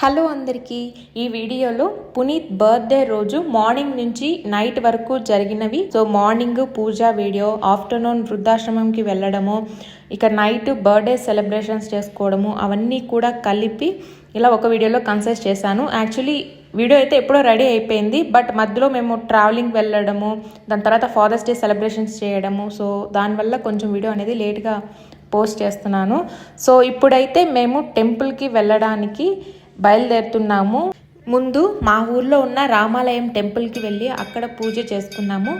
Hello అందరికీ ఈ వీడియోలో పునీత్ బర్త్డే రోజు మార్నింగ్ నుంచి నైట్ వరకు జరిగినవి. సో మార్నింగ్ పూజ వీడియో ఆఫ్టర్నూన్ వృద్ధాశ్రమంకి వెళ్ళడము ఇక నైట్ బర్త్డే సెలబ్రేషన్స్ చేసుకోవడము అవన్నీ కూడా కలిపి ఇలా ఒక వీడియోలో కన్సెస్ చేశాను. యాక్చువల్లీ వీడియో అయితే ఎప్పుడో రెడీ అయిపోయింది బట్ మధ్యలో మేము ట్రావెలింగ్ వెళ్ళడము దాని తర్వాత ఫాదర్స్ డే సెలబ్రేషన్స్ చేయడము సో దానివల్ల కొంచెం వీడియో అనేది లేట్గా పోస్ట్ చేస్తున్నాను. సో ఇప్పుడైతే మేము టెంపుల్కి వెళ్ళడానికి బయలుదేరుతున్నాము. ముందు మా ఊర్లో ఉన్న రామాలయం టెంపుల్కి వెళ్ళి అక్కడ పూజ చేసుకున్నాము.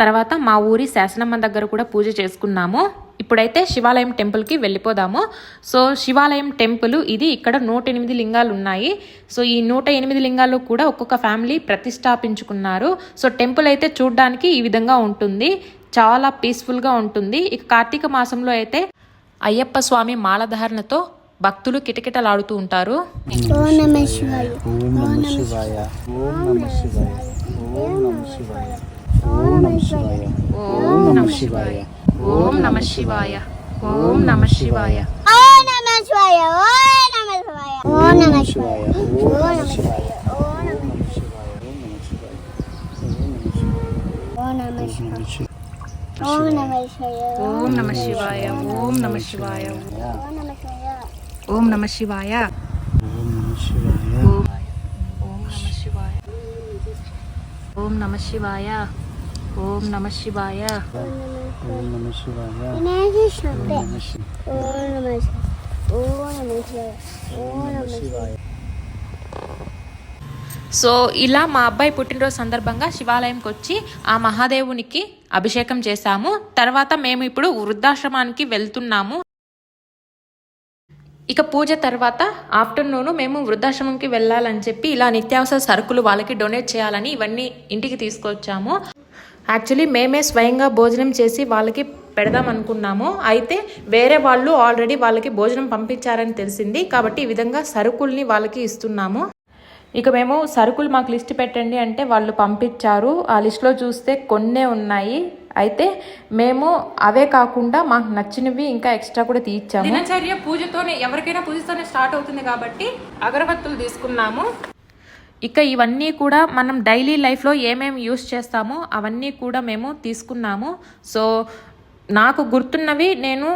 తర్వాత మా ఊరి శాసనమ్మ దగ్గర కూడా పూజ చేసుకున్నాము. ఇప్పుడైతే శివాలయం టెంపుల్కి వెళ్ళిపోదాము. సో శివాలయం టెంపుల్ ఇది ఇక్కడ నూట ఎనిమిది లింగాలు ఉన్నాయి. సో ఈ నూట ఎనిమిది లింగాలు కూడా ఒక్కొక్క ఫ్యామిలీ ప్రతిష్టాపించుకున్నారు. సో టెంపుల్ అయితే చూడడానికి ఈ విధంగా ఉంటుంది. చాలా పీస్ఫుల్గా ఉంటుంది. ఇక కార్తీక మాసంలో అయితే అయ్యప్ప స్వామి మాలధారణతో భక్తులు కిటకిటలాడుతూ ఉంటారు ఓం నమ శివాయ ఓం నమ శివాయ ఓం నమ శివాయ ఓం నమ శివాయ ఓం నమ శివాయ ఓం నమ శివాయ ఓం నమ శివాయ ఓం నమ శివాయ ఓం నమ శివాయ ఓం నమ శివాయ ఓం నమ శివాయ. ఓం నమ శివాయ. ఓం నమ శివాయ. సో ఇలా మా అబ్బాయి పుట్టినరోజు సందర్భంగా శివాలయంకి వచ్చి ఆ మహాదేవునికి అభిషేకం చేశాము. తర్వాత మేము ఇప్పుడు వృద్ధాశ్రమానికి వెళ్తున్నాము. ఇక పూజ తర్వాత ఆఫ్టర్నూన్ మేము వృద్ధాశ్రమంకి వెళ్ళాలని చెప్పి ఇలా నిత్యావసర సరుకులు వాళ్ళకి డొనేట్ చేయాలని ఇవన్నీ ఇంటికి తీసుకొచ్చాము. యాక్చువల్లీ మేమే స్వయంగా భోజనం చేసి వాళ్ళకి పెడదాం అనుకున్నాము. అయితే వేరే వాళ్ళు ఆల్రెడీ వాళ్ళకి భోజనం పంపించారని తెలిసింది. కాబట్టి ఈ విధంగా సరుకుల్ని వాళ్ళకి ఇస్తున్నాము. ఇక మేము సరుకులు మాకు లిస్ట్ పెట్టండి అంటే వాళ్ళు పంపించారు. ఆ లిస్ట్లో చూస్తే కొన్నే ఉన్నాయి. అయితే మేము అవే కాకుండా మాకు నచ్చినవి ఇంకా ఎక్స్ట్రా కూడా తీర్చాము. దినచర్య పూజతోనే ఎవరికైనా పూజతోనే స్టార్ట్ అవుతుంది కాబట్టి అగరబత్తులు తీసుకున్నాము. ఇక ఇవన్నీ కూడా మనం డైలీ లైఫ్లో ఏమేమి యూస్ చేస్తామో అవన్నీ కూడా మేము తీసుకున్నాము. సో నాకు గుర్తున్నవి నేను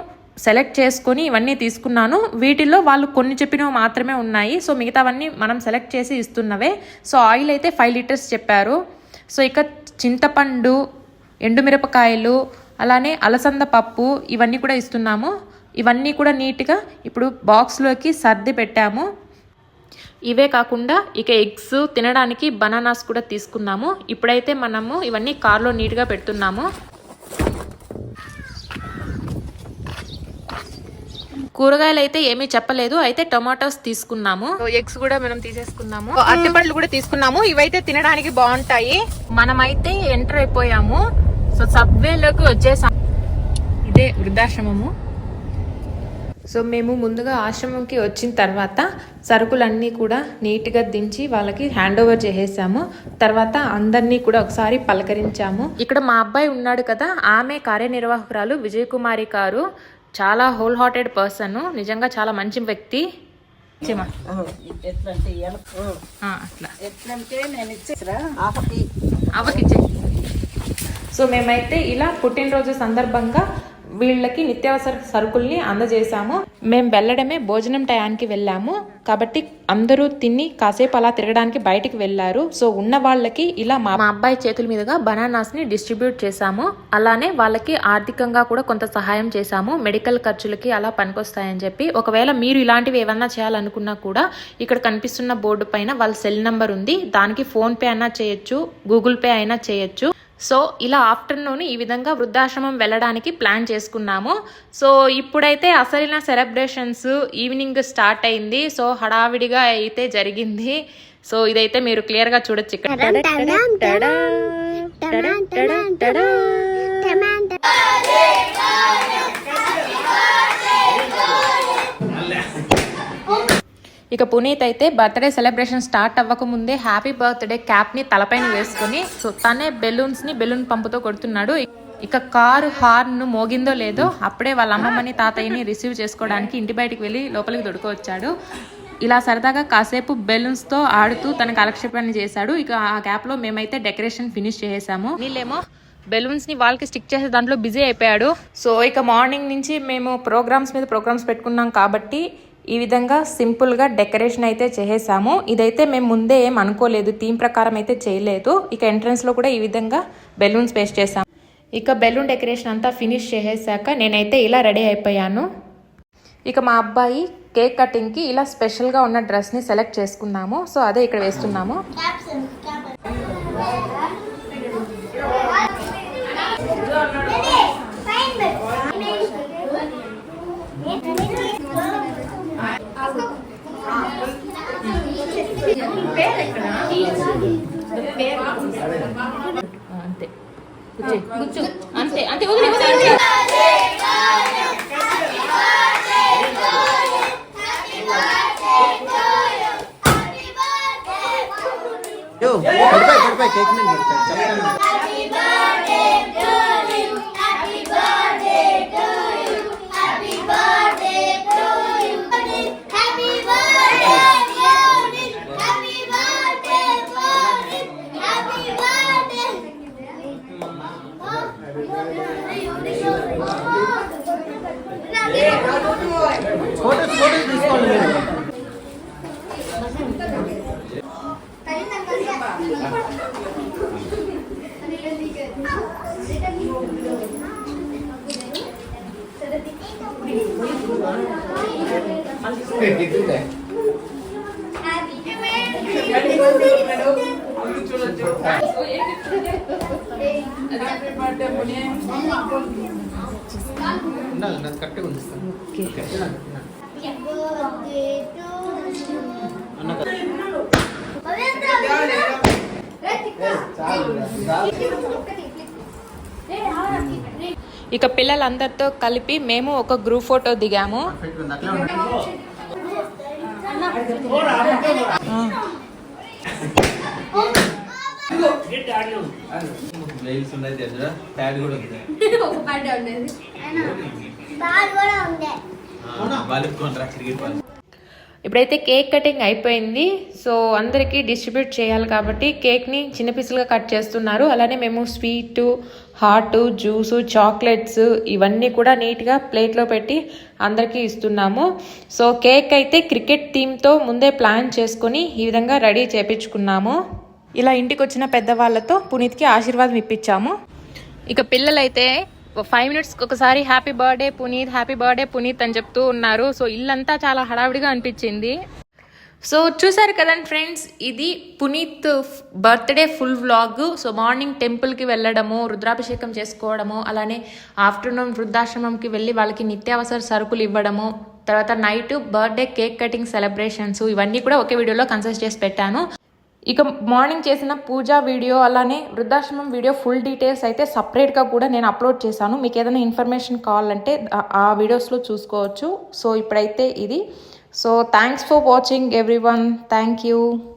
సెలెక్ట్ చేసుకొని ఇవన్నీ తీసుకున్నాను. వీటిల్లో వాళ్ళు కొన్ని చెప్పినవి మాత్రమే ఉన్నాయి. సో మిగతావన్నీ మనం సెలెక్ట్ చేసి ఇస్తున్నవే. సో ఆయిల్ అయితే ఫైవ్ లీటర్స్ చెప్పారు. సో ఇక చింతపండు ఎండుమిరపకాయలు అలానే అలసంద పప్పు ఇవన్నీ కూడా ఇస్తున్నాము. ఇవన్నీ కూడా నీట్గా ఇప్పుడు బాక్స్లోకి సర్ది పెట్టాము. ఇవే కాకుండా ఇక ఎగ్స్ తినడానికి బనానాస్ కూడా తీసుకున్నాము ఇప్పుడైతే మనము ఇవన్నీ కార్లో నీట్గా పెడుతున్నాము. కూరగాయలు అయితే ఏమీ చెప్పలేదు. అయితే టొమాటోస్ తీసుకున్నాము. ఎగ్స్ కూడా మనం తీసేసుకున్నాము అరటిపండ్లు కూడా తీసుకున్నాము. ఇవైతే తినడానికి బాగుంటాయి. మనమైతే ఎంటర్ అయిపోయాము. సో సబ్వేలోకి వచ్చేసాం ఇదే వృద్ధాశ్రమము. సో మేము ముందుగా ఆశ్రమంకి వచ్చిన తర్వాత సరుకులన్నీ కూడా నీట్గా దించి వాళ్ళకి హ్యాండ్ ఓవర్ చేసేసాము. తర్వాత అందరినీ కూడా ఒకసారి పలకరించాము. ఇక్కడ మా అబ్బాయి ఉన్నాడు కదా ఆమె కార్యనిర్వాహకురాలు విజయ్ కుమారి గారు చాలా హోల్ హార్టెడ్ పర్సన్ నిజంగా చాలా మంచి వ్యక్తి. అట్లా. ఎట్లంటే సో మేమైతే ఇలా పుట్టినరోజు సందర్భంగా వీళ్ళకి నిత్యావసర సరుకుల్ని అందజేశాము. మేము వెళ్ళడమే భోజనం టయానికి వెళ్ళాము. కాబట్టి అందరూ తిని కాసేపు అలా తిరగడానికి బయటికి వెళ్ళారు. సో ఉన్న వాళ్ళకి ఇలా మా మా అబ్బాయి చేతుల మీదుగా బనానాస్ని డిస్ట్రిబ్యూట్ చేశాము. అలానే వాళ్ళకి ఆర్థికంగా కూడా కొంత సహాయం చేశాము. మెడికల్ ఖర్చులకి అలా పనికొస్తాయని చెప్పి. ఒకవేళ మీరు ఇలాంటివి ఏమన్నా చేయాలనుకున్నా కూడా ఇక్కడ కనిపిస్తున్న బోర్డు పైన వాళ్ళ సెల్ నంబర్ ఉంది. దానికి ఫోన్ పే అయినా చేయొచ్చు గూగుల్ పే అయినా చేయొచ్చు. సో ఇలా ఆఫ్టర్నూన్ ఈ విధంగా వృద్ధాశ్రమం వెళ్ళడానికి ప్లాన్ చేసుకున్నాము. సో ఇప్పుడైతే అసలైన సెలబ్రేషన్స్ ఈవినింగ్ స్టార్ట్ అయింది. సో హడావిడిగా అయితే జరిగింది. సో ఇదైతే మీరు క్లియర్గా చూడొచ్చు ఇక్కడ. ఇక పునీత్ అయితే బర్త్డే సెలబ్రేషన్ స్టార్ట్ అవ్వక ముందే హ్యాపీ బర్త్డే క్యాప్ని తలపైన వేసుకొని సో తనే బెలూన్స్ని బెలూన్ పంపుతో కొడుతున్నాడు. ఇక కారు హార్న్ మోగిందో లేదో అప్పుడే వాళ్ళ అమ్మమ్మని తాతయ్యని రిసీవ్ చేసుకోవడానికి ఇంటి బయటికి వెళ్ళి లోపలికి దొడుకు వచ్చాడు ఇలా సరదాగా కాసేపు బెలూన్స్తో ఆడుతూ తన కాలక్షేపాన్ని చేశాడు. ఇక ఆ గ్యాప్లో మేమైతే డెకరేషన్ ఫినిష్ చేసేసాము. నీళ్ళేమో బెలూన్స్ని వాళ్ళకి స్టిక్ చేసే దాంట్లో బిజీ అయిపోయాడు. సో ఇక మార్నింగ్ నుంచి మేము ప్రోగ్రామ్స్ మీద ప్రోగ్రామ్స్ పెట్టుకున్నాం కాబట్టి ఈ విధంగా సింపుల్గా డెకరేషన్ అయితే చేసేసాము. ఇదైతే మేము ముందే ఏం అనుకోలేదు థీమ్ ప్రకారం అయితే చేయలేదు. ఇక ఎంట్రన్స్లో కూడా ఈ విధంగా బెలూన్స్ పేస్ట్ చేసాము ఇక బెలూన్ డెకరేషన్ అంతా ఫినిష్ చేసేసాక నేనైతే ఇలా రెడీ అయిపోయాను. ఇక మా అబ్బాయి కేక్ కటింగ్కి ఇలా స్పెషల్గా ఉన్న డ్రెస్ని సెలెక్ట్ చేసుకున్నాము. సో అదే ఇక్కడ వేస్తున్నాము. కూర్చో కూర్చో. అంతే అంతే వదిలే, వదిలే, పడిపోయి పడిపోయి కేక్ మీద పడిపోయి కరెక్ట్గా ఉంది అన్న కదా. ఇక పిల్లలందరితో కలిపి మేము ఒక గ్రూప్ ఫోటో దిగాము. ఇప్పుడైతే కేక్ కటింగ్ అయిపోయింది. సో అందరికీ డిస్ట్రిబ్యూట్ చేయాలి కాబట్టి కేక్ని చిన్న పీసులుగా కట్ చేస్తున్నారు. అలానే మేము స్వీటు హాట్ జ్యూసు చాక్లెట్స్ ఇవన్నీ కూడా నీట్గా ప్లేట్లో పెట్టి అందరికీ ఇస్తున్నాము. సో కేక్ అయితే క్రికెట్ థీమ్తో ముందే ప్లాన్ చేసుకొని ఈ విధంగా రెడీ చేపించుకున్నాము. ఇలా ఇంటికి వచ్చిన పెద్దవాళ్ళతో పునీత్కి ఆశీర్వాదం ఇప్పించాము. ఇక పిల్లలైతే ఫైవ్ మినిట్స్కి ఒకసారి happy birthday Puneeth happy birthday Puneeth అని చెప్తూ ఉన్నారు. సో ఇల్లంతా చాలా హడావిడిగా అనిపించింది. సో చూసారు కదండి ఫ్రెండ్స్ ఇది Puneeth birthday full vlog. So morning టెంపుల్కి వెళ్ళడము రుద్రాభిషేకం చేసుకోవడము అలానే ఆఫ్టర్నూన్ వృద్ధాశ్రమంకి వెళ్ళి వాళ్ళకి నిత్యావసర సరుకులు ఇవ్వడము తర్వాత night birthday cake cutting celebrations ఇవన్నీ కూడా ఒకే వీడియోలో కన్సల్ట్ చేసి పెట్టాను. ఇక మార్నింగ్ చేసిన పూజా వీడియో అలానే వృద్ధాశ్రమం వీడియో ఫుల్ డీటెయిల్స్ అయితే సపరేట్గా కూడా నేను అప్లోడ్ చేశాను. మీకు ఏదైనా ఇన్ఫర్మేషన్ కావాలంటే ఆ వీడియోస్లో చూసుకోవచ్చు. సో ఇప్పుడైతే ఇది So thanks for watching everyone. Thank you.